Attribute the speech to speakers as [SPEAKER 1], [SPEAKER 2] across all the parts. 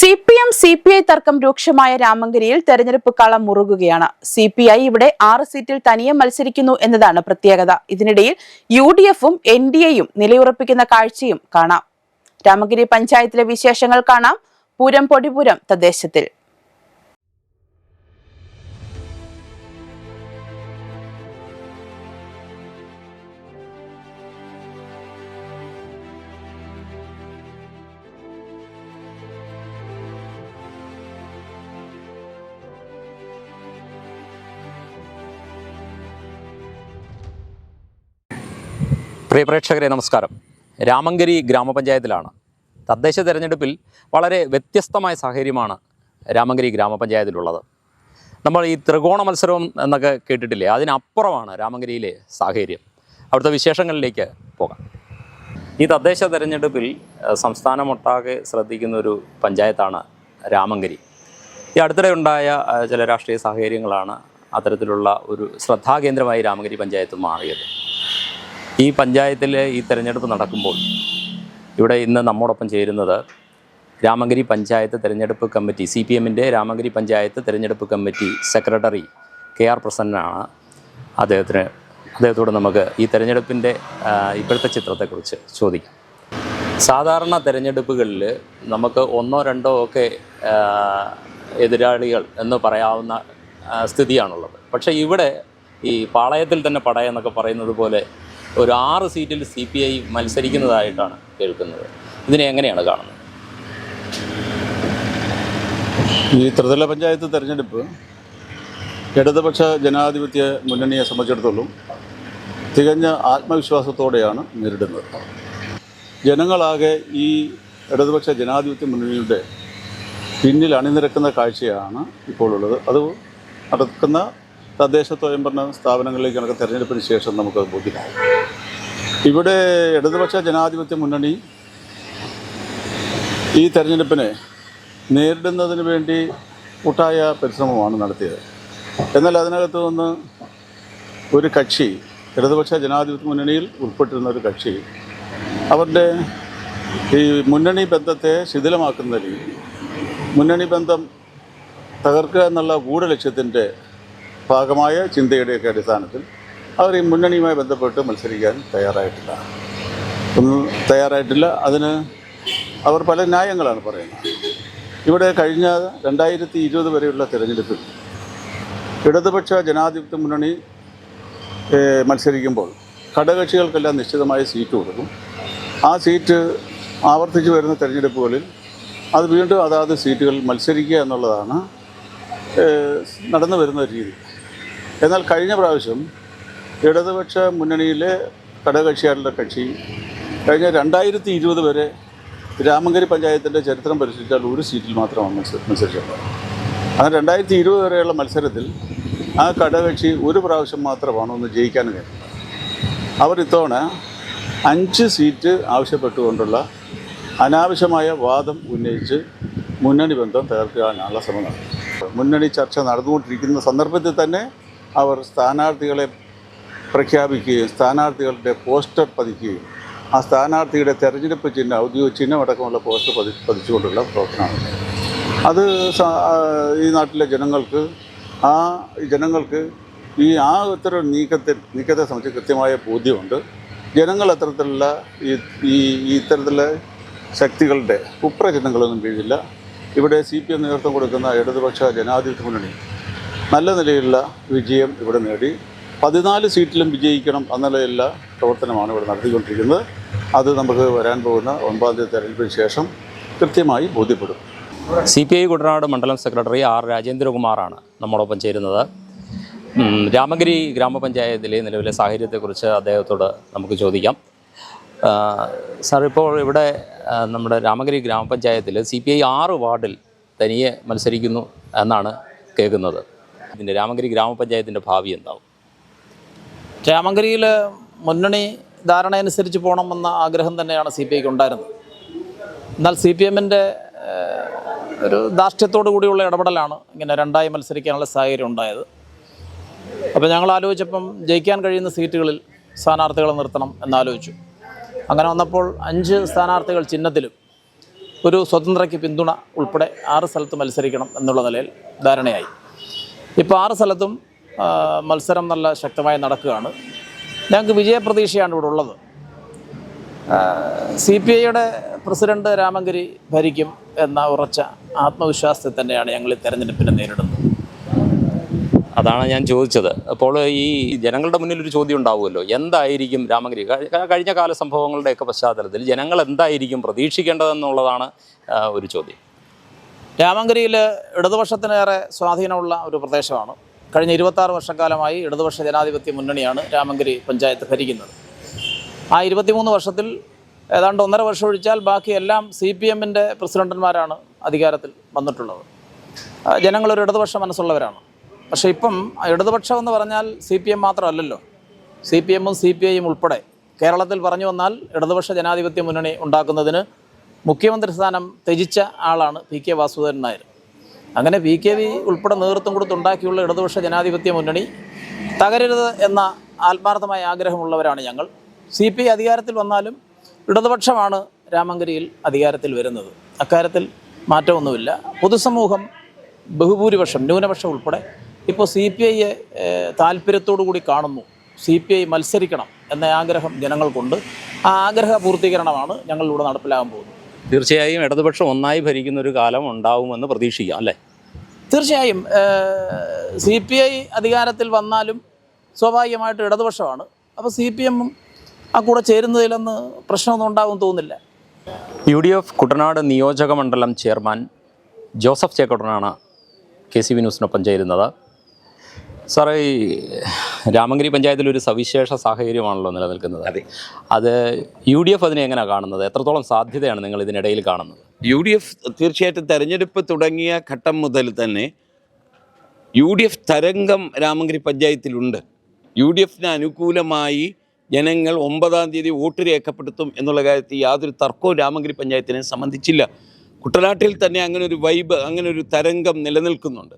[SPEAKER 1] C P M C P I തർക്കം രൂക്ഷമായ രാമങ്കരിയിൽ തെരഞ്ഞെടുപ്പ് കളം മുറുകുകയാണ്. സി പി ഐ ഇവിടെ ആറ് സീറ്റിൽ തനിയെ മത്സരിക്കുന്നു എന്നതാണ് പ്രത്യേകത. ഇതിനിടയിൽ യു ഡി എഫും എൻ ഡി എയും നിലയുറപ്പിക്കുന്ന കാഴ്ചയും കാണാം. രാമഗിരി പഞ്ചായത്തിലെ വിശേഷങ്ങൾ കാണാം. പൂരം പൊടിപൂരം തദ്ദേശത്തിൽ.
[SPEAKER 2] പ്രിയ പ്രേക്ഷകരെ നമസ്കാരം. രാമങ്കരി ഗ്രാമപഞ്ചായത്തിലാണ്. തദ്ദേശ തിരഞ്ഞെടുപ്പിൽ വളരെ വ്യത്യസ്തമായ സാഹചര്യമാണ് രാമങ്കരി ഗ്രാമപഞ്ചായത്തിലുള്ളത്. നമ്മൾ ഈ ത്രികോണ മത്സരം എന്നൊക്കെ കേട്ടിട്ടില്ലേ? അതിനപ്പുറമാണ് രാമങ്കരിയിലെ സാഹചര്യം. അവിടുത്തെ വിശേഷങ്ങളിലേക്ക് പോകാം. ഈ തദ്ദേശ തിരഞ്ഞെടുപ്പിൽ സംസ്ഥാനമൊട്ടാകെ ശ്രദ്ധിക്കുന്ന ഒരു പഞ്ചായത്താണ് രാമങ്കരി. ഈ അടുത്തിടെ ഉണ്ടായ ചില രാഷ്ട്രീയ സാഹചര്യങ്ങളാണ് അത്തരത്തിലുള്ള ഒരു ശ്രദ്ധാകേന്ദ്രമായി രാമഗിരി പഞ്ചായത്ത് മാറിയത്. ഈ പഞ്ചായത്തിൽ ഈ തെരഞ്ഞെടുപ്പ് നടക്കുമ്പോൾ ഇവിടെ ഇന്ന് നമ്മോടൊപ്പം ചേരുന്നത് രാമഗിരി പഞ്ചായത്ത് തെരഞ്ഞെടുപ്പ് കമ്മിറ്റി സി പി എമ്മിന്റെ രാമഗിരി പഞ്ചായത്ത് തെരഞ്ഞെടുപ്പ് കമ്മിറ്റി സെക്രട്ടറി കെ ആർ പ്രസന്നനാണ്. അദ്ദേഹത്തിന് അദ്ദേഹത്തോട് നമുക്ക് ഈ തെരഞ്ഞെടുപ്പിന്റെ ഇപ്പോഴത്തെ ചിത്രത്തെക്കുറിച്ച് ചോദിക്കാം. സാധാരണ തെരഞ്ഞെടുപ്പുകളിൽ നമുക്ക് ഒന്നോ രണ്ടോ ഒക്കെ എതിരാളികൾ എന്ന് പറയാവുന്ന സ്ഥിതിയാണുള്ളത്. പക്ഷേ ഇവിടെ ഈ പാളയത്തിൽ തന്നെ പട എന്നൊക്കെ പറയുന്നത് പോലെ ഒരു ആറ് സീറ്റിൽ സി പി ഐ മത്സരിക്കുന്നതായിട്ടാണ് കേൾക്കുന്നത്. ഇതിനെ എങ്ങനെയാണ് കാണുന്നത്?
[SPEAKER 3] ഈ ത്രിതല പഞ്ചായത്ത് തെരഞ്ഞെടുപ്പ് ഇടതുപക്ഷ ജനാധിപത്യ മുന്നണിയെ സംബന്ധിച്ചിടത്തോളം തികഞ്ഞ ആത്മവിശ്വാസത്തോടെയാണ് നേരിടുന്നത്. ജനങ്ങളാകെ ഈ ഇടതുപക്ഷ ജനാധിപത്യ മുന്നണിയുടെ പിന്നിൽ അണിനിരക്കുന്ന കാഴ്ചയാണ് ഇപ്പോൾ ഉള്ളത് അത് നടക്കുന്ന തദ്ദേശ സ്വയംഭരണ സ്ഥാപനങ്ങളിലേക്കാണ് തെരഞ്ഞെടുപ്പിന് ശേഷം നമുക്ക് ബോധ്യമാകും ഇവിടെ ഇടതുപക്ഷ ജനാധിപത്യ മുന്നണി ഈ തെരഞ്ഞെടുപ്പിനെ നേരിടുന്നതിന് വേണ്ടി കൂട്ടായ പരിശ്രമമാണ് നടത്തിയത്. എന്നാൽ അതിനകത്ത് നിന്ന് ഒരു കക്ഷി ഇടതുപക്ഷ ജനാധിപത്യ മുന്നണിയിൽ ഉൾപ്പെട്ടിരുന്ന ഒരു കക്ഷി അവരുടെ ഈ മുന്നണി ബന്ധത്തെ ശിഥിലമാക്കുന്ന രീതി മുന്നണി ബന്ധം തകർക്കുക എന്നുള്ള ഗൂഢലക്ഷ്യത്തിന്റെ ഭാഗമായ ചിന്തയുടെയൊക്കെ അടിസ്ഥാനത്തിൽ അവർ ഈ മുന്നണിയുമായി ബന്ധപ്പെട്ട് മത്സരിക്കാൻ തയ്യാറായിട്ടില്ല. ഒന്നും തയ്യാറായിട്ടില്ല. അതിന് അവർ പല ന്യായങ്ങളാണ് പറയുന്നത്. ഇവിടെ കഴിഞ്ഞ രണ്ടായിരത്തി ഇരുപത് വരെയുള്ള തിരഞ്ഞെടുപ്പിൽ ഇടതുപക്ഷ ജനാധിപത്യ മുന്നണി മത്സരിക്കുമ്പോൾ ഘടകകക്ഷികൾക്കെല്ലാം നിശ്ചിതമായ സീറ്റ് കൊടുക്കും. ആ സീറ്റ് ആവർത്തിച്ചു വരുന്ന തിരഞ്ഞെടുപ്പുകളിൽ അത് വീണ്ടും അതാത് സീറ്റുകളിൽ മത്സരിക്കുക എന്നുള്ളതാണ് നടന്നു വരുന്ന രീതി. എന്നാൽ കഴിഞ്ഞ പ്രാവശ്യം ഇടതുപക്ഷ മുന്നണിയിലെ ഘടകകക്ഷിയായിട്ടുള്ള കക്ഷി കഴിഞ്ഞ രണ്ടായിരത്തി ഇരുപത് വരെ രാമങ്കരി പഞ്ചായത്തിന്റെ ചരിത്രം പരിശോധിച്ചാൽ ഒരു സീറ്റിൽ മാത്രമാണ് മത്സ- മത്സരിച്ചിട്ടുള്ളത്. അങ്ങനെ രണ്ടായിരത്തി ഇരുപത് വരെയുള്ള മത്സരത്തിൽ ആ ഘടകകക്ഷി ഒരു പ്രാവശ്യം മാത്രമാണ് ഒന്ന് ജയിക്കാൻ കഴിഞ്ഞത് അവർ ഇത്തവണ അഞ്ച് സീറ്റ് ആവശ്യപ്പെട്ടുകൊണ്ടുള്ള അനാവശ്യമായ വാദം ഉന്നയിച്ച് മുന്നണി ബന്ധം തകർക്കാനുള്ള ശ്രമം നടത്തി. മുന്നണി ചർച്ച നടന്നുകൊണ്ടിരിക്കുന്ന സന്ദർഭത്തിൽ തന്നെ അവർ സ്ഥാനാർത്ഥികളെ പ്രഖ്യാപിക്കുകയും സ്ഥാനാർത്ഥികളുടെ പോസ്റ്റർ പതിക്കുകയും ആ സ്ഥാനാർത്ഥിയുടെ തെരഞ്ഞെടുപ്പ് ചിഹ്നം ഔദ്യോഗിക ചിഹ്നം അടക്കമുള്ള പോസ്റ്റർ പതി പതിച്ചുകൊണ്ടുള്ള പ്രവർത്തനമാണ്. അത് ഈ നാട്ടിലെ ജനങ്ങൾക്ക് ആ ജനങ്ങൾക്ക് ഈ ആ ഇത്തരം നീക്കത്തെ നീക്കത്തെ സംബന്ധിച്ച് കൃത്യമായ ബോധ്യമുണ്ട്. ജനങ്ങൾ അത്തരത്തിലുള്ള ഈ ഈ ഇത്തരത്തിലെ ശക്തികളുടെ കുപ്രചിഹ്നങ്ങളൊന്നും വീഴില്ല. ഇവിടെ സി പി എം നേതൃത്വം കൊടുക്കുന്ന ഇടതുപക്ഷ ജനാധിപത്യ മുന്നണി നല്ല നിലയിലുള്ള വിജയം ഇവിടെ നേടി. പതിനാല് സീറ്റിലും വിജയിക്കണം എന്നുള്ള പ്രവർത്തനമാണ് ഇവിടെ നടത്തിക്കൊണ്ടിരിക്കുന്നത്. അത് നമുക്ക് വരാൻ പോകുന്ന ഒൻപതാം തീയതി തെരഞ്ഞെടുപ്പിന് ശേഷം കൃത്യമായി ബോധ്യപ്പെടും.
[SPEAKER 2] സി പി ഐ കുട്ടനാട് മണ്ഡലം സെക്രട്ടറി ആർ രാജേന്ദ്രകുമാറാണ് നമ്മോടൊപ്പം ചേരുന്നത്. രാമഗിരി ഗ്രാമപഞ്ചായത്തിലെ നിലവിലെ സാഹചര്യത്തെക്കുറിച്ച് അദ്ദേഹത്തോട് നമുക്ക് ചോദിക്കാം. സാർ ഇപ്പോൾ ഇവിടെ നമ്മുടെ രാമഗിരി ഗ്രാമപഞ്ചായത്തിൽ സി പി ഐ ആറ് വാർഡിൽ തനിയെ മത്സരിക്കുന്നു എന്നാണ് കേൾക്കുന്നത്. ഇതിന്റെ രാമഗിരി ഗ്രാമപഞ്ചായത്തിന്റെ ഭാവി എന്താവും?
[SPEAKER 4] രാമങ്കരിയിൽ മുന്നണി ധാരണയനുസരിച്ച് പോകണമെന്ന ആഗ്രഹം തന്നെയാണ് സി പി ഐക്ക് ഉണ്ടായിരുന്നത്. എന്നാൽ സി പി എമ്മിന്റെ ഒരു ധാർഷ്ട്യത്തോടു കൂടിയുള്ള ഇടപെടലാണ് ഇങ്ങനെ രണ്ടായി മത്സരിക്കാനുള്ള സാഹചര്യം ഉണ്ടായത്. അപ്പോൾ ഞങ്ങൾ ആലോചിച്ചപ്പം ജയിക്കാൻ കഴിയുന്ന സീറ്റുകളിൽ സ്ഥാനാർത്ഥികളെ നിർത്തണം എന്നാലോചിച്ചു. അങ്ങനെ വന്നപ്പോൾ അഞ്ച് സ്ഥാനാർത്ഥികൾ ചിഹ്നത്തിലും ഒരു സ്വതന്ത്രയ്ക്ക് പിന്തുണ ഉൾപ്പെടെ ആറ് സ്ഥലത്ത് മത്സരിക്കണം എന്നുള്ള നിലയിൽ ധാരണയായി. ഇപ്പോൾ ആറ് സ്ഥലത്തും മത്സരം നല്ല ശക്തമായി നടക്കുകയാണ്. ഞങ്ങൾക്ക് വിജയപ്രതീക്ഷയാണ് ഇവിടെ ഉള്ളത്. സി പി ഐയുടെ പ്രസിഡന്റ് രാമങ്കരി ഭരിക്കും എന്ന ഉറച്ച ആത്മവിശ്വാസത്തെ തന്നെയാണ് ഞങ്ങൾ ഈ തെരഞ്ഞെടുപ്പിനെ നേരിടുന്നത്.
[SPEAKER 2] അതാണ് ഞാൻ ചോദിച്ചത്. അപ്പോൾ ഈ ജനങ്ങളുടെ മുന്നിൽ ഒരു ചോദ്യം ഉണ്ടാവുമല്ലോ? എന്തായിരിക്കും രാമഗിരി കഴിഞ്ഞ കാല സംഭവങ്ങളുടെയൊക്കെ പശ്ചാത്തലത്തിൽ ജനങ്ങൾ എന്തായിരിക്കും പ്രതീക്ഷിക്കേണ്ടതെന്നുള്ളതാണ് ഒരു ചോദ്യം.
[SPEAKER 4] രാമങ്കരിയിൽ ഇടതുപക്ഷത്തിനേറെ സ്വാധീനമുള്ള ഒരു പ്രദേശമാണ്. കഴിഞ്ഞ ഇരുപത്താറ് വർഷക്കാലമായി ഇടതുപക്ഷ ജനാധിപത്യ മുന്നണിയാണ് രാമങ്കരി പഞ്ചായത്ത് ഭരിക്കുന്നത്. ആ ഇരുപത്തിമൂന്ന് വർഷത്തിൽ ഏതാണ്ട് ഒന്നര വർഷം ഒഴിച്ചാൽ ബാക്കി എല്ലാം സി പി എമ്മിന്റെ പ്രസിഡന്റന്മാരാണ് അധികാരത്തിൽ വന്നിട്ടുള്ളത് ജനങ്ങളൊരു ഇടതുപക്ഷ മനസ്സുള്ളവരാണ്. പക്ഷേ ഇപ്പം ഇടതുപക്ഷം എന്ന് പറഞ്ഞാൽ സി പി എം മാത്രമല്ലല്ലോ. സി പി എമ്മും സി പി ഐയും ഉൾപ്പെടെ കേരളത്തിൽ പറഞ്ഞു വന്നാൽ ഇടതുപക്ഷ ജനാധിപത്യ മുന്നണി ഉണ്ടാക്കുന്നതിന് മുഖ്യമന്ത്രി സ്ഥാനം ത്യജിച്ച ആളാണ് പി കെ വാസുദേവൻ നായർ. അങ്ങനെ പി കെ വി ഉൾപ്പെടെ നേതൃത്വം കൊടുത്തുണ്ടാക്കിയുള്ള ഇടതുപക്ഷ ജനാധിപത്യ മുന്നണി തകരരുത് എന്ന ആത്മാർത്ഥമായ ആഗ്രഹമുള്ളവരാണ് ഞങ്ങൾ. സി പി അധികാരത്തിൽ വന്നാലും ഇടതുപക്ഷമാണ് രാമങ്കരിയിൽ അധികാരത്തിൽ വരുന്നത്. അക്കാര്യത്തിൽ മാറ്റമൊന്നുമില്ല. പൊതുസമൂഹം ബഹുഭൂരിപക്ഷം ന്യൂനപക്ഷം ഉൾപ്പെടെ ഇപ്പോൾ സി പി ഐയെ താല്പര്യത്തോടു കൂടി കാണുന്നു. സി പി ഐ മത്സരിക്കണം എന്ന ആഗ്രഹം ജനങ്ങൾക്കുണ്ട്. ആ ആഗ്രഹ പൂർത്തീകരണമാണ് ഞങ്ങളിലൂടെ നടപ്പിലാകാൻ പോകുന്നത്.
[SPEAKER 2] തീർച്ചയായും ഇടതുപക്ഷം ഒന്നായി ഭരിക്കുന്ന ഒരു കാലം ഉണ്ടാവുമെന്ന് പ്രതീക്ഷിക്കാം അല്ലേ?
[SPEAKER 4] തീർച്ചയായും. സി പി ഐ അധികാരത്തിൽ വന്നാലും സ്വാഭാവികമായിട്ട് ഇടതുപക്ഷമാണ്. അപ്പോൾ സി പി എമ്മും ആ കൂടെ ചേരുന്നതിലൊന്ന് പ്രശ്നമൊന്നും ഉണ്ടാകും തോന്നുന്നില്ല.
[SPEAKER 2] യു ഡി എഫ് കുട്ടനാട് നിയോജക മണ്ഡലം ചെയർമാൻ ജോസഫ് ചേക്കോട്ടനാണ് കെ സി വി ന്യൂസിനൊപ്പം ചേരുന്നത്. സാറേ ഈ രാമഗിരി പഞ്ചായത്തിൽ ഒരു സവിശേഷ സാഹചര്യമാണല്ലോ നിലനിൽക്കുന്നത്.
[SPEAKER 5] അതെ.
[SPEAKER 2] അത് യു ഡി എഫ് അതിനെ എങ്ങനെയാണ് കാണുന്നത്? എത്രത്തോളം സാധ്യതയാണ് നിങ്ങൾ ഇതിനിടയിൽ കാണുന്നത്?
[SPEAKER 5] യു ഡി എഫ് തീർച്ചയായിട്ടും തെരഞ്ഞെടുപ്പ് തുടങ്ങിയ ഘട്ടം മുതൽ തന്നെ യു ഡി എഫ് തരംഗം രാമഗിരി പഞ്ചായത്തിലുണ്ട്. യു ഡി എഫിന് അനുകൂലമായി ജനങ്ങൾ ഒമ്പതാം തീയതി വോട്ട് രേഖപ്പെടുത്തും എന്നുള്ള കാര്യത്തിൽ യാതൊരു തർക്കവും രാമഗിരി പഞ്ചായത്തിനെ സംബന്ധിച്ചില്ല. കുട്ടനാട്ടിൽ തന്നെ അങ്ങനെ ഒരു വൈബ് അങ്ങനെ ഒരു തരംഗം നിലനിൽക്കുന്നുണ്ട്.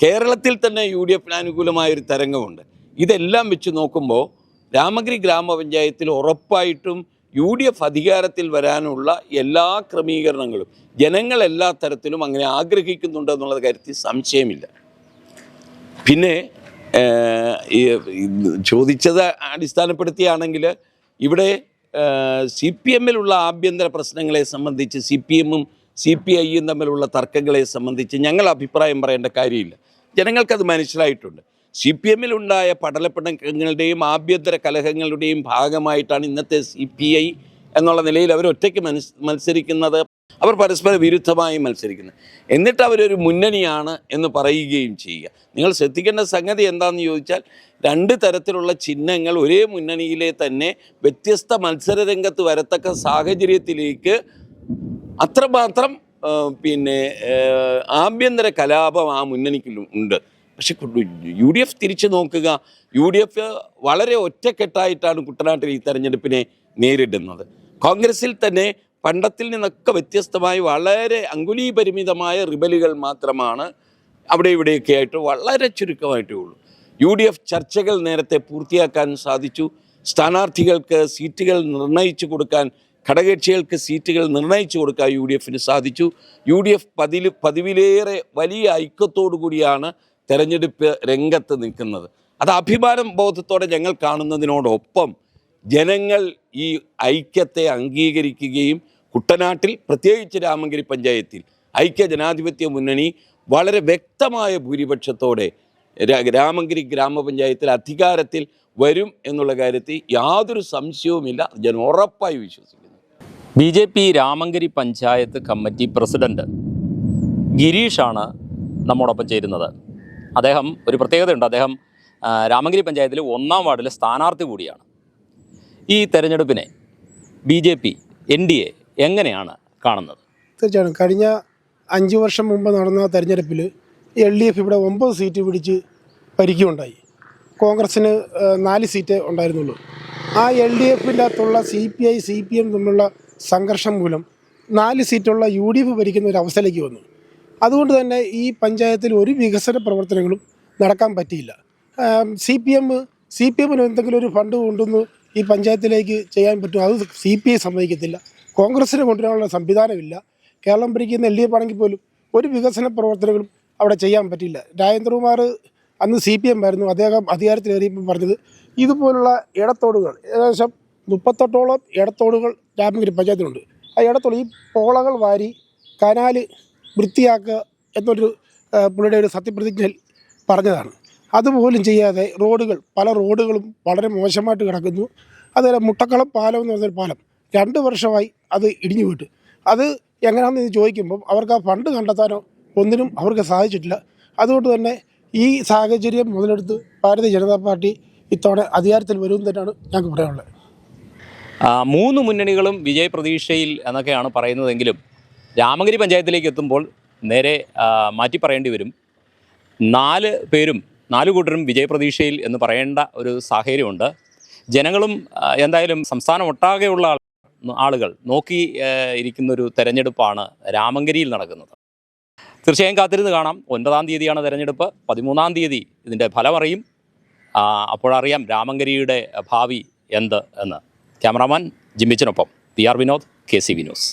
[SPEAKER 5] കേരളത്തിൽ തന്നെ യു ഡി എഫിന് അനുകൂലമായൊരു തരംഗമുണ്ട്. ഇതെല്ലാം വെച്ച് നോക്കുമ്പോൾ രാമഗിരി ഗ്രാമപഞ്ചായത്തിൽ ഉറപ്പായിട്ടും യു ഡി എഫ് അധികാരത്തിൽ വരാനുള്ള എല്ലാ ക്രമീകരണങ്ങളും ജനങ്ങൾ എല്ലാ തരത്തിലും അങ്ങനെ ആഗ്രഹിക്കുന്നുണ്ട് എന്നുള്ള കാര്യത്തിൽ സംശയമില്ല. പിന്നെ ചോദിച്ചത് അടിസ്ഥാനപ്പെടുത്തിയാണെങ്കിൽ ഇവിടെ സി പി എമ്മിലുള്ള ആഭ്യന്തര പ്രശ്നങ്ങളെ സംബന്ധിച്ച് സി പി എമ്മും സി പി ഐയും തമ്മിലുള്ള തർക്കങ്ങളെ സംബന്ധിച്ച് ഞങ്ങൾ അഭിപ്രായം പറയേണ്ട കാര്യമില്ല. ജനങ്ങൾക്കത് മനസ്സിലായിട്ടുണ്ട്. സി പി എമ്മിലുണ്ടായ പടലപ്പിണക്കങ്ങളുടെയും ആഭ്യന്തര കലഹങ്ങളുടെയും ഭാഗമായിട്ടാണ് ഇന്നത്തെ സി പി ഐ എന്നുള്ള നിലയിൽ അവർ ഒറ്റയ്ക്ക് മത്സരിക്കുന്നത്. അവർ പരസ്പര വിരുദ്ധമായി മത്സരിക്കുന്നത്. എന്നിട്ട് അവരൊരു മുന്നണിയാണ് എന്ന് പറയുകയും ചെയ്യുക. നിങ്ങൾ ശ്രദ്ധിക്കേണ്ട സംഗതി എന്താണെന്ന് ചോദിച്ചാൽ രണ്ട് തരത്തിലുള്ള ചിഹ്നങ്ങൾ ഒരേ മുന്നണിയിലെ തന്നെ വ്യത്യസ്ത മത്സരരംഗത്ത് വരത്തക്ക സാഹചര്യത്തിലേക്ക് അത്രമാത്രം പിന്നെ ആഭ്യന്തര കലാപം ആ മുന്നണിക്ക് ഉണ്ട്. പക്ഷെ യു ഡി എഫ് തിരിച്ചു നോക്കുക യു ഡി എഫ് വളരെ ഒറ്റക്കെട്ടായിട്ടാണ് കുട്ടനാട്ടിൽ ഈ തെരഞ്ഞെടുപ്പിനെ നേരിടുന്നത്. കോൺഗ്രസിൽ തന്നെ പണ്ടത്തിൽ നിന്നൊക്കെ വ്യത്യസ്തമായി വളരെ അങ്കുലീപരിമിതമായ റിബലുകൾ മാത്രമാണ് അവിടെ ഇവിടെയൊക്കെ ആയിട്ട് വളരെ ചുരുക്കമായിട്ടേ ഉള്ളൂ. യു ഡി എഫ് ചർച്ചകൾ നേരത്തെ പൂർത്തിയാക്കാൻ സാധിച്ചു. സ്ഥാനാർത്ഥികൾക്ക് സീറ്റുകൾ നിർണയിച്ചു കൊടുക്കാൻ ഘടകകക്ഷികൾക്ക് സീറ്റുകൾ നിർണയിച്ചു കൊടുക്കാൻ യു ഡി എഫിന് സാധിച്ചു. യു ഡി എഫ് പതി പതിവിലേറെ വലിയ ഐക്യത്തോടു കൂടിയാണ് തെരഞ്ഞെടുപ്പ് രംഗത്ത് നിൽക്കുന്നത്. അത് അഭിമാനം ബോധത്തോടെ ഞങ്ങൾ കാണുന്നതിനോടൊപ്പം ജനങ്ങൾ ഈ ഐക്യത്തെ അംഗീകരിക്കുകയും കുട്ടനാട്ടിൽ പ്രത്യേകിച്ച് രാമങ്കരി പഞ്ചായത്തിൽ ഐക്യ ജനാധിപത്യ മുന്നണി വളരെ വ്യക്തമായ ഭൂരിപക്ഷത്തോടെ രാമങ്കരി ഗ്രാമപഞ്ചായത്തിൽ അധികാരത്തിൽ വരും എന്നുള്ള കാര്യത്തിൽ യാതൊരു സംശയവുമില്ല. ഞാൻ ഉറപ്പായി വിശ്വസിക്കുന്നു.
[SPEAKER 2] B J P Ramankari panchayat committee president ഗിരീഷാണ് നമ്മോടൊപ്പം ചേരുന്നത്. അദ്ദേഹം ഒരു പ്രത്യേകതയുണ്ട്. അദ്ദേഹം രാമങ്കരി പഞ്ചായത്തിൽ ഒന്നാം വാർഡിലെ സ്ഥാനാർത്ഥി കൂടിയാണ്. ഈ തെരഞ്ഞെടുപ്പിനെ B J P N D A എങ്ങനെയാണ് കാണുന്നത്?
[SPEAKER 6] തീർച്ചയായിട്ടും. കഴിഞ്ഞ അഞ്ച് വർഷം മുമ്പ് നടന്ന തെരഞ്ഞെടുപ്പിൽ എൽ ഡി എഫ് ഇവിടെ ഒമ്പത് സീറ്റ് പിടിച്ച് പരിക്കുണ്ടായി കോൺഗ്രസ്സിന് നാല് സീറ്റ് ഉണ്ടായിരുന്നുള്ളൂ. ആ എൽ ഡി എഫിന്റെ അകത്തുള്ള C P I C P M തമ്മിലുള്ള സംഘർഷം മൂലം നാല് സീറ്റുള്ള യു ഡി എഫ് ഭരിക്കുന്ന ഒരു അവസ്ഥയിലേക്ക് വന്നു. അതുകൊണ്ട് തന്നെ ഈ പഞ്ചായത്തിൽ ഒരു വികസന പ്രവർത്തനങ്ങളും നടക്കാൻ പറ്റിയില്ല. C P M C P എമ്മിന് എന്തെങ്കിലും ഒരു ഫണ്ട് കൊണ്ടുവന്ന് ഈ പഞ്ചായത്തിലേക്ക് ചെയ്യാൻ പറ്റും അത് സി പി ഐ സമ്മതിക്കത്തില്ല. കോൺഗ്രസ്സിന് കൊണ്ടുവരാനുള്ള സംവിധാനമില്ല. കേരളം ഭരിക്കുന്ന എൽ ഡി എഫ് ആണെങ്കിൽ പോലും ഒരു വികസന പ്രവർത്തനങ്ങളും അവിടെ ചെയ്യാൻ പറ്റില്ല രാജേന്ദ്രകുമാർ അന്ന് സി പി എം ആയിരുന്നു. അദ്ദേഹം അധികാരത്തിലേറിയപ്പോൾ പറഞ്ഞത് ഇതുപോലുള്ള ഇടത്തോടുകൾ. ഏകദേശം മുപ്പത്തെട്ടോളം ഇടത്തോടുകൾ രാമഗിരി പഞ്ചായത്തിലുണ്ട്. ആ ഇടത്തോട് ഈ പോളകൾ വാരി കനാല് വൃത്തിയാക്കുക എന്നൊരു പുള്ളിയുടെ ഒരു സത്യപ്രതിജ്ഞയിൽ പറഞ്ഞതാണ്. അതുപോലും ചെയ്യാതെ റോഡുകൾ പല റോഡുകളും വളരെ മോശമായിട്ട് കിടക്കുന്നു. അതുപോലെ മുട്ടക്കളം പാലം എന്ന് പറഞ്ഞൊരു പാലം രണ്ട് വർഷമായി അത് ഇടിഞ്ഞു വിട്ടു അത് എങ്ങനെയാണെന്ന് ഇത് ചോദിക്കുമ്പം അവർക്ക് ആ ഫണ്ട് കണ്ടെത്താനോ ഒന്നിനും അവർക്ക് സാധിച്ചിട്ടില്ല. അതുകൊണ്ട് തന്നെ ഈ സാഹചര്യം മുതലെടുത്ത് ഭാരതീയ ജനതാ പാർട്ടി ഇത്തവണ അധികാരത്തിൽ വരുമെന്ന് തന്നെയാണ് ഞങ്ങൾക്ക് പറയാനുള്ളത്.
[SPEAKER 2] മൂന്ന് മുന്നണികളും വിജയ പ്രതീക്ഷയിൽ എന്നൊക്കെയാണ് പറയുന്നതെങ്കിലും രാമഗിരി പഞ്ചായത്തിലേക്ക് എത്തുമ്പോൾ നേരെ മാറ്റി പറയേണ്ടി വരും. നാല് പേരും നാല് കൂട്ടരും വിജയപ്രതീക്ഷയിൽ എന്ന് പറയേണ്ട ഒരു സാഹചര്യമുണ്ട്. ജനങ്ങളും എന്തായാലും സംസ്ഥാനം ഒട്ടാകെയുള്ള ആളുകൾ നോക്കി ഇരിക്കുന്നൊരു തെരഞ്ഞെടുപ്പാണ് രാമങ്കരിയിൽ നടക്കുന്നത്. തീർച്ചയായും കാത്തിരുന്ന് കാണാം. ഒൻപതാം തീയതിയാണ് തെരഞ്ഞെടുപ്പ്. പതിമൂന്നാം തീയതി ഇതിന്റെ ഫലമറിയും. അപ്പോഴറിയാം രാമങ്കരിയുടെ ഭാവി എന്ത് എന്ന്. Cameraman ജിമ്മിച്ചിനൊപ്പം P R Vinod K C V News.